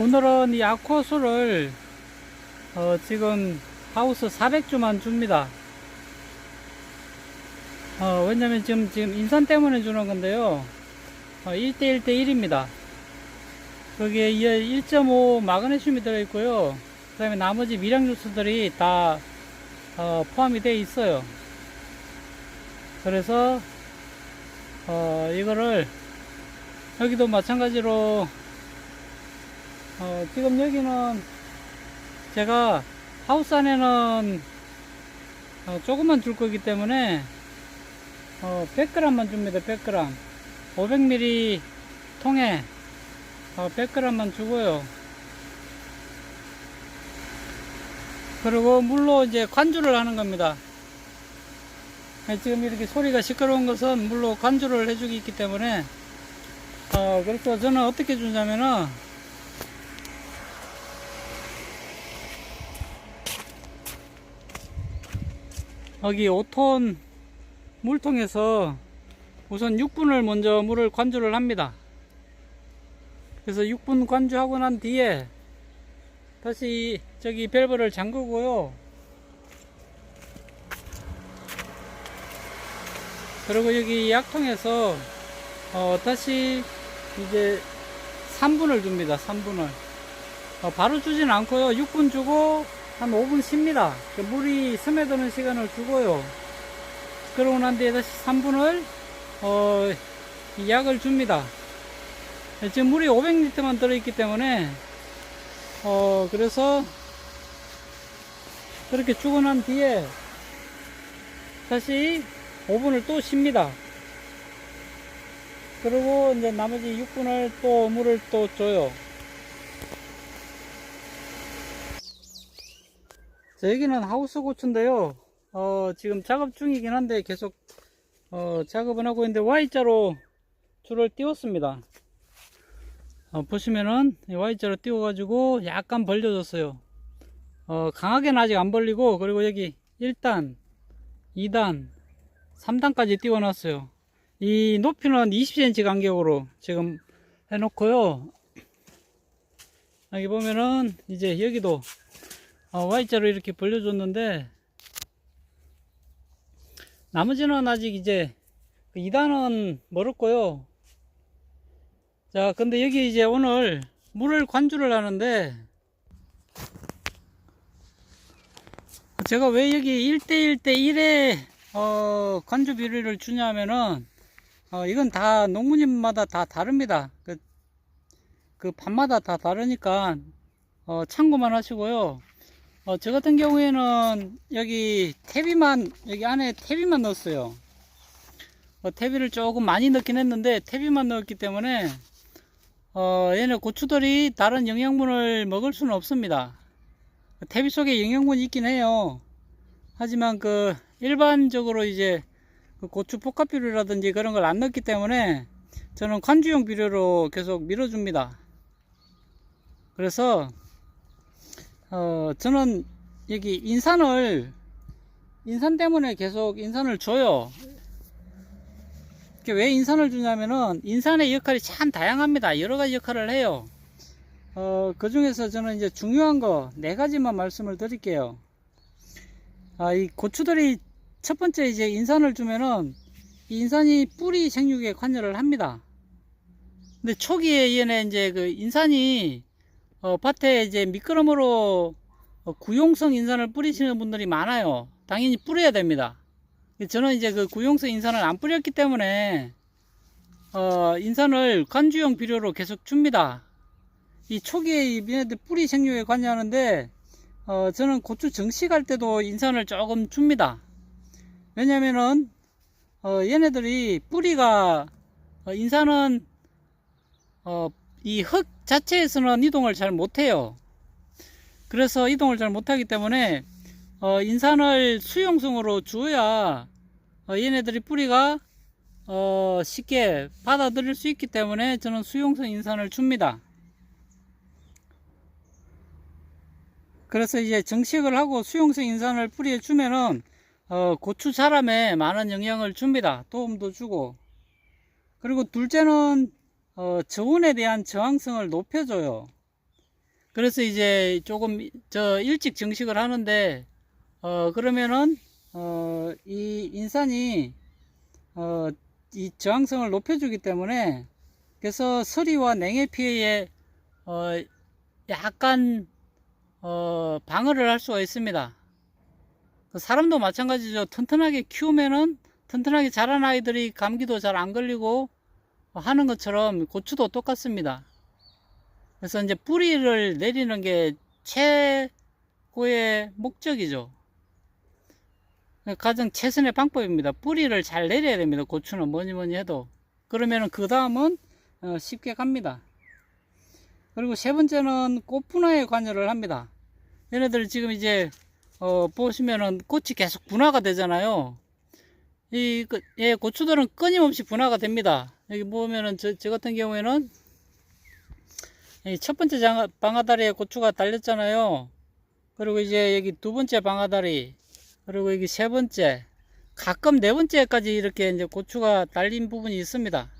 오늘은 이 아쿠아수를 어, 지금 하우스 400주만 줍니다. 어, 왜냐면 지금, 지금 인산 때문에 주는 건데요. 어, 1대1대 1입니다. 거기에 1.5 마그네슘이 들어있고요. 그 다음에 나머지 미량 주스들이 다 어, 포함이 되어 있어요. 그래서 어, 이거를 여기도 마찬가지로 어, 지금 여기는 제가 하우스 안에는 어, 조금만 줄 거기 때문에 어, 100g만 줍니다. 100g 500ml 통에 어, 100g만 주고요. 그리고 물로 이제 관주를 하는 겁니다. 네, 지금 이렇게 소리가 시끄러운 것은 물로 관주를 해주기 있기 때문에 어, 그래서 저는 어떻게 주냐면은 여기 5톤 물통에서 우선 6분을 먼저 물을 관주를 합니다. 그래서 6분 관주하고 난 뒤에 다시 저기 밸브를 잠그고요. 그리고 여기 약통에서 어, 다시 이제 3분을 줍니다. 3분을. 어, 바로 주진 않고요. 6분 주고 한 5분 쉽니다. 그 물이 스며드는 시간을 주고요. 그러고 난 뒤에 다시 3분을 어, 이 약을 줍니다. 지금 물이 500리터만 들어있기 때문에 어, 그래서 그렇게 주고 난 뒤에 다시 5분을 또 쉽니다. 그리고 이제 나머지 6분을 또 물을 또 줘요. 자, 여기는 하우스 고추인데요. 어, 지금 작업 중이긴 한데 계속 어, 작업을 하고 있는데 Y자로 줄을 띄웠습니다. 어, 보시면은 이 Y자로 띄워가지고 약간 벌려졌어요. 어, 강하게는 아직 안 벌리고 그리고 여기 1단, 2단, 3단까지 띄워놨어요. 이 높이는 20cm 간격으로 지금 해놓고요. 여기 보면은 이제 여기도 어, Y자로 이렇게 벌려줬는데 나머지는 아직 이제 2단은 멀었고요. 자, 근데 여기 이제 오늘 물을 관주를 하는데 제가 왜 여기 1대1 대 1에 어, 관주 비료를 주냐면은 어, 이건 다 농부님마다 다 다릅니다. 그, 그 밤마다 다 다르니까 어, 참고만 하시고요. 어, 저 같은 경우에는 여기 태비만 여기 안에 태비만 넣었어요. 어, 태비를 조금 많이 넣긴 했는데 태비만 넣었기 때문에 어, 얘네 고추들이 다른 영양분을 먹을 수는 없습니다. 태비 속에 영양분이 있긴 해요. 하지만 그 일반적으로 이제 그 고추 복합 비료라든지 그런 걸 안 넣기 때문에 저는 관주용 비료로 계속 밀어줍니다. 그래서 어, 저는 여기 인산을 인산 때문에 계속 인산을 줘요. 왜 인산을 주냐면은 인산의 역할이 참 다양합니다. 여러 가지 역할을 해요. 어, 그 중에서 저는 이제 중요한 거 네 가지만 말씀을 드릴게요. 아, 이 고추들이 첫 번째 이제 인산을 주면은 이 인산이 뿌리 생육에 관여를 합니다. 근데 초기에 얘네 이제 그 인산이 어, 밭에 이제 미끄럼으로 어, 구용성 인산을 뿌리시는 분들이 많아요. 당연히 뿌려야 됩니다. 저는 이제 그 구용성 인산을 안 뿌렸기 때문에 어, 인산을 관주용 비료로 계속 줍니다. 이 초기에 이 얘네들 뿌리 생육에 관여하는데 어, 저는 고추 정식할 때도 인산을 조금 줍니다. 왜냐면은 어, 얘네들이 뿌리가 어, 인산은 어, 이흙 자체에서는 이동을 잘 못해요. 그래서 이동을 잘 못하기 때문에 어, 인산을 수용성으로 주어야 어, 얘네들이 뿌리가 어, 쉽게 받아들일 수 있기 때문에 저는 수용성 인산을 줍니다. 그래서 이제 정식을 하고 수용성 인산을 뿌리에 주면은 어, 고추 자람에 많은 영향을 줍니다. 도움도 주고. 그리고 둘째는 어, 저온에 대한 저항성을 높여줘요. 그래서 이제 조금 저 일찍 정식을 하는데 어 그러면은 어 이 인산이 어 이 저항성을 높여주기 때문에 그래서 서리와 냉해 피해에 어 약간 어 방어를 할 수가 있습니다. 그 사람도 마찬가지죠. 튼튼하게 키우면은 튼튼하게 자란 아이들이 감기도 잘 안 걸리고 하는 것처럼 고추도 똑같습니다. 그래서 이제 뿌리를 내리는 게 최고의 목적이죠. 가장 최선의 방법입니다. 뿌리를 잘 내려야 됩니다. 고추는 뭐니 뭐니 해도. 그러면은 그 다음은 어, 쉽게 갑니다. 그리고 세 번째는 꽃 분화에 관여를 합니다. 얘네들 지금 이제 어, 보시면은 꽃이 계속 분화가 되잖아요. 이, 그, 예, 고추들은 끊임없이 분화가 됩니다. 여기 보면은 저, 저 같은 경우에는 이첫 번째 장, 방아다리에 고추가 달렸잖아요. 그리고 이제 여기 두 번째 방아다리, 그리고 여기 세 번째, 가끔 네 번째까지 이렇게 이제 고추가 달린 부분이 있습니다.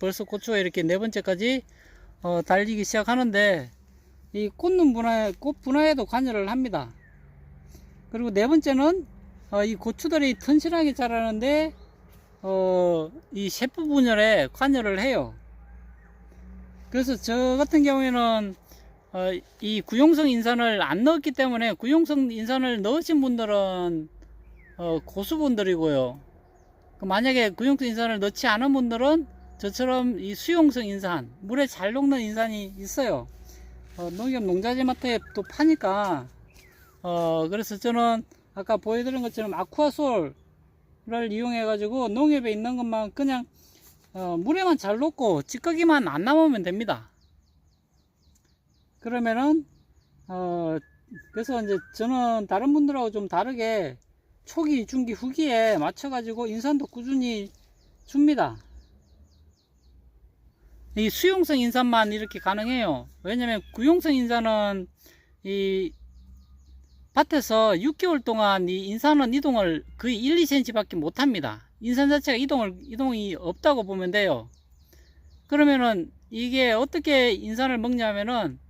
벌써 고추가 이렇게 네 번째까지 어, 달리기 시작하는데 이 꽃눈 분화, 꽃 분화에도 관여를 합니다. 그리고 네 번째는 어, 이 고추들이 튼실하게 자라는데 어, 이 세포 분열에 관여를 해요. 그래서 저 같은 경우에는 어, 이 구용성 인산을 안 넣었기 때문에 구용성 인산을 넣으신 분들은 어, 고수분들이고요. 그 만약에 구용성 인산을 넣지 않은 분들은 저처럼 이 수용성 인산, 물에 잘 녹는 인산이 있어요. 어, 농협 농자재 마트에 또 파니까 어, 그래서 저는 아까 보여드린 것처럼 아쿠아솔을 이용해 가지고 농협에 있는 것만 그냥 어, 물에만 잘 녹고 찌꺼기만 안 남으면 됩니다. 그러면은 어, 그래서 이제 저는 다른 분들하고 좀 다르게 초기, 중기, 후기에 맞춰 가지고 인산도 꾸준히 줍니다. 이 수용성 인산만 이렇게 가능해요. 왜냐면 구용성 인산은 이 밭에서 6개월 동안 이 인산은 이동을 거의 1, 2cm 밖에 못 합니다. 인산 자체가 이동을, 이동이 없다고 보면 돼요. 그러면은 이게 어떻게 인산을 먹냐면은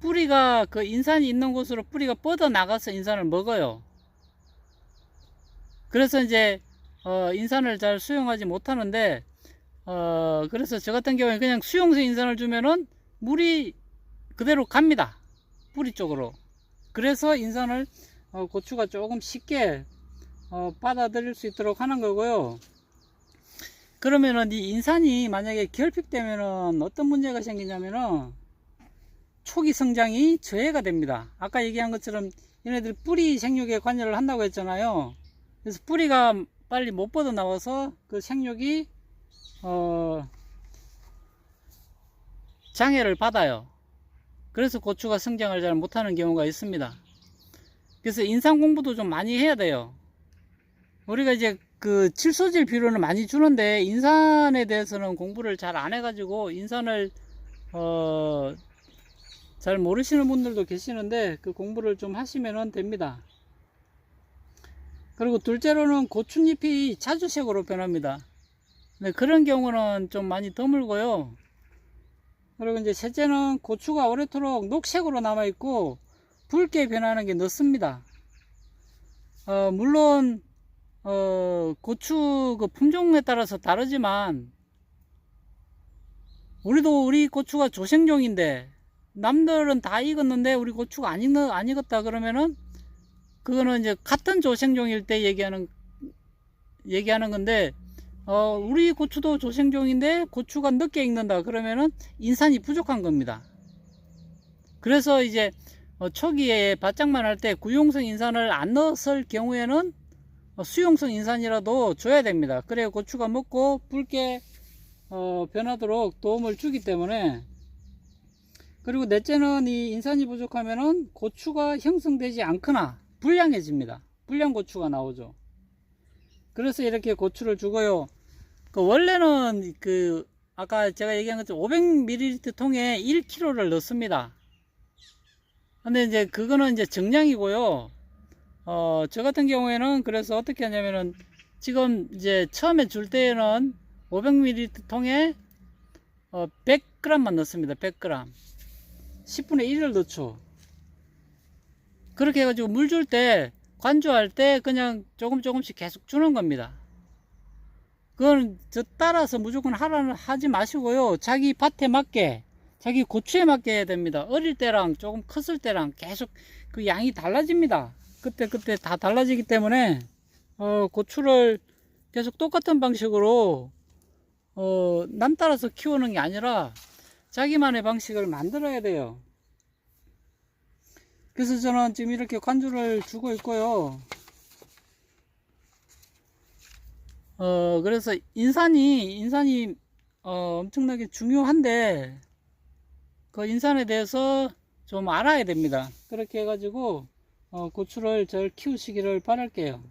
뿌리가 그 인산이 있는 곳으로 뿌리가 뻗어 나가서 인산을 먹어요. 그래서 이제 어, 인산을 잘 수용하지 못하는데 어, 그래서 저 같은 경우에 그냥 수용성 인산을 주면은 물이 그대로 갑니다. 뿌리 쪽으로. 그래서 인산을 어, 고추가 조금 쉽게 어, 받아들일 수 있도록 하는 거고요. 그러면은 이 인산이 만약에 결핍되면은 어떤 문제가 생기냐면은 초기 성장이 저해가 됩니다. 아까 얘기한 것처럼 얘네들 뿌리 생육에 관여를 한다고 했잖아요. 그래서 뿌리가 빨리 못 뻗어 나와서 그 생육이 어, 장애를 받아요. 그래서 고추가 성장을 잘 못하는 경우가 있습니다. 그래서 인상 공부도 좀 많이 해야 돼요. 우리가 이제 그 칠소질 비료는 많이 주는데 인산에 대해서는 공부를 잘 안 해가지고 인산을 어, 잘 모르시는 분들도 계시는데 그 공부를 좀 하시면 됩니다. 그리고 둘째로는 고추잎이 자주색으로 변합니다. 네, 그런 경우는 좀 많이 드물고요. 그리고 이제 셋째는 고추가 오래도록 녹색으로 남아있고 붉게 변하는 게 늦습니다. 어, 물론 어, 고추 그 품종에 따라서 다르지만 우리도 우리 고추가 조생종인데 남들은 다 익었는데 우리 고추가 안, 익, 안 익었다 그러면은 그거는 이제 같은 조생종일 때 얘기하는 얘기하는 건데 어, 우리 고추도 조생종인데 고추가 늦게 익는다 그러면은 인산이 부족한 겁니다. 그래서 이제 어, 초기에 바짝만 할 때 구용성 인산을 안 넣었을 경우에는 어, 수용성 인산이라도 줘야 됩니다. 그래야 고추가 먹고 붉게 어, 변하도록 도움을 주기 때문에 그리고 넷째는 이 인산이 부족하면은 고추가 형성되지 않거나 불량해집니다. 불량 고추가 나오죠. 그래서 이렇게 고추를 주고요. 그 원래는 그 아까 제가 얘기한 것처럼 500ml 통에 1kg를 넣습니다. 근데 이제 그거는 이제 정량이고요. 어, 저 같은 경우에는 그래서 어떻게 하냐면은 지금 이제 처음에 줄 때에는 500ml 통에 어, 100g만 넣습니다. 100g. 10분의 1을 넣죠. 그렇게 해가지고 물 줄 때 관주할 때 그냥 조금 조금씩 계속 주는 겁니다. 그건 저 따라서 무조건 하라는 하지 마시고요. 자기 밭에 맞게 자기 고추에 맞게 해야 됩니다. 어릴 때랑 조금 컸을 때랑 계속 그 양이 달라집니다. 그때 그때 다 달라지기 때문에 어, 고추를 계속 똑같은 방식으로 어, 남 따라서 키우는 게 아니라 자기만의 방식을 만들어야 돼요. 그래서 저는 지금 이렇게 관주를 주고 있고요. 어, 그래서 인산이, 인산이, 어, 엄청나게 중요한데, 그 인산에 대해서 좀 알아야 됩니다. 그렇게 해가지고, 어, 고추를 잘 키우시기를 바랄게요.